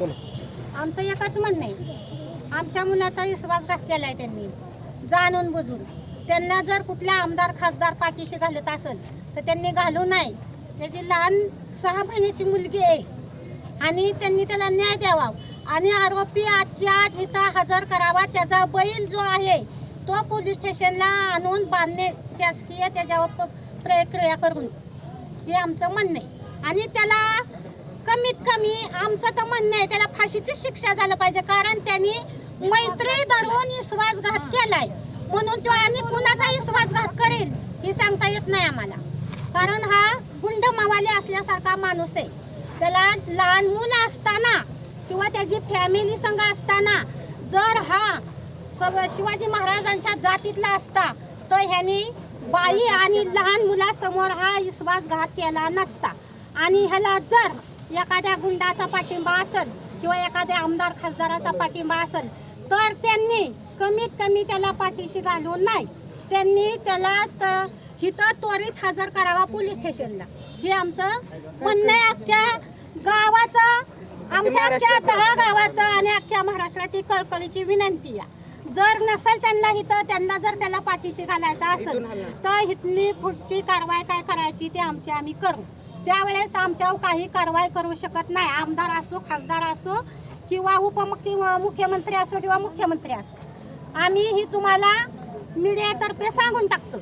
आमचं एकच म्हणणं आहे. आमच्या मुलाचा विश्वासघात आहे त्यांनी. जाणून बुजून. त्यांना जर कुठल्या आमदार खासदार पाठीशी घालत असेल तर त्यांनी घालू नाही. त्याची लहान सहा महिन्याची मुलगी आहे. आणि त्यांनी त्याला न्याय द्यावा. आणि आरोपी आजच्या आज हिता हजर करावा. त्याचा बैल जो आहे तो पोलीस स्टेशनला आणून बांधणे शासकीय त्याच्यावर प्रक्रिया करून. हे आमचं म्हणणं आहे. आणि त्याला कमीत कमी आमचं तर म्हणणं आहे त्याला फाशीची शिक्षा झालं पाहिजे कारण त्यांनी मैत्री धरून विश्वासघात केलाय. म्हणून तो आणि कुणाचा विश्वासघात करेल हे सांगता येत नाही आम्हाला. कारण हा गुंड मावाले असल्यासारखा माणूस आहे. त्याला लहान मुलं असताना किंवा त्याची फॅमिली संघ असताना जर हा सव शिवाजी महाराजांच्या जातीतला असता तर ह्याने बाई आणि लहान मुलासमोर हा विश्वासघात केला नसता. आणि ह्याला जर एखाद्या गुंडाचा पाठिंबा असेल किंवा एखाद्या आमदार खासदाराचा पाठिंबा असेल तर त्यांनी कमीत कमी त्याला पाठीशी घालून नाही. त्यांनी त्याला त- इथं त्वरित हजर करावा पोलीस स्टेशनला. हे आमचं म्हणणं आहे. अख्ख्या गावाचं आमच्या अख्ख्या दहा गावाचं आणि अख्ख्या महाराष्ट्राची कळकळीची विनंती आहे. जर नसेल त्यांना इथं त्यांना जर त्याला पाठीशी घालायचं असेल तर इथली पुढची कारवाई काय करायची ते आमची आम्ही करू. त्यावेळेस आमच्यावर काही कारवाई करू शकत नाही. आमदार असो खासदार असो किंवा उपमुख्य मुख्यमंत्री असो किंवा मुख्यमंत्री असो. आम्ही ही तुम्हाला मीडियातर्फे सांगून टाकतो.